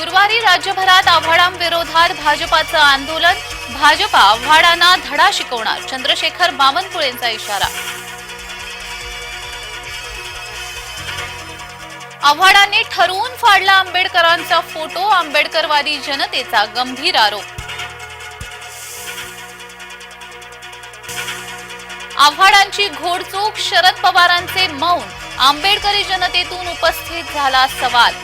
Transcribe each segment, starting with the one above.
गुरुवारी राज्यभरात आव्हाडांविरोधात भाजपाचं आंदोलन. भाजपा आव्हाडांना धडा शिकवणार. चंद्रशेखर बावनकुळेंचा इशारा. आव्हाडांनी ठरवून फाडला आंबेडकरांचा फोटो आंबेडकरवादी जनतेचा गंभीर आरोप. आव्हाडांची घोडचूक शरद पवारांचे मौन. आंबेडकरी जनतेतून उपस्थित झाला सवाल.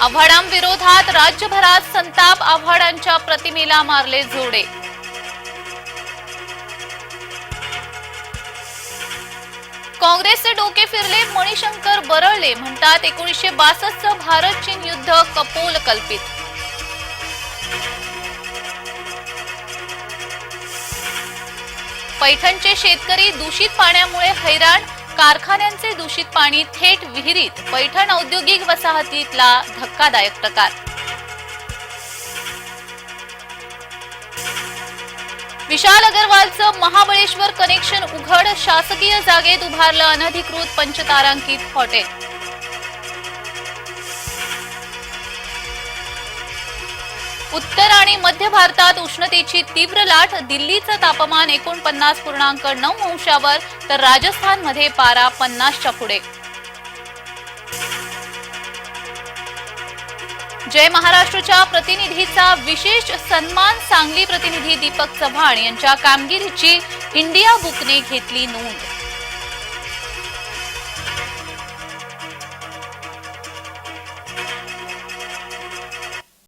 आव्हाडांविरोधात राज्यभरात संताप आव्हाडांच्या प्रतिमेला मारले जोडे. काँग्रेसचे डोके फिरले मणिशंकर बरळले म्हणतात एकोणीसशे बासष्टचं भारत चीन युद्ध कपोल कल्पित. पैठणचे शेतकरी दूषित पाण्यामुळे हैराण कारखान्यांचे दूषित पाणी थेट विहिरीत पैठण औद्योगिक वसाहतीतला धक्कादायक प्रकार. विशाल अगरवालचं महाबळेश्वर कनेक्शन उघड शासकीय जागेत उभारलं अनधिकृत पंचतारांकित हॉटेल. उत्तर आणि मध्य भारतात उष्णतेची तीव्र लाट दिल्लीचं तापमान एकोणपन्नास पूर्णांक नऊ अंशावर तर राजस्थानमध्ये पारा पन्नासच्या पुढे. जय महाराष्ट्रच्या प्रतिनिधीचा विशेष सन्मान सांगली प्रतिनिधी दीपक चव्हाण यांच्या कामगिरीची इंडिया बुकने घेतली नोंद.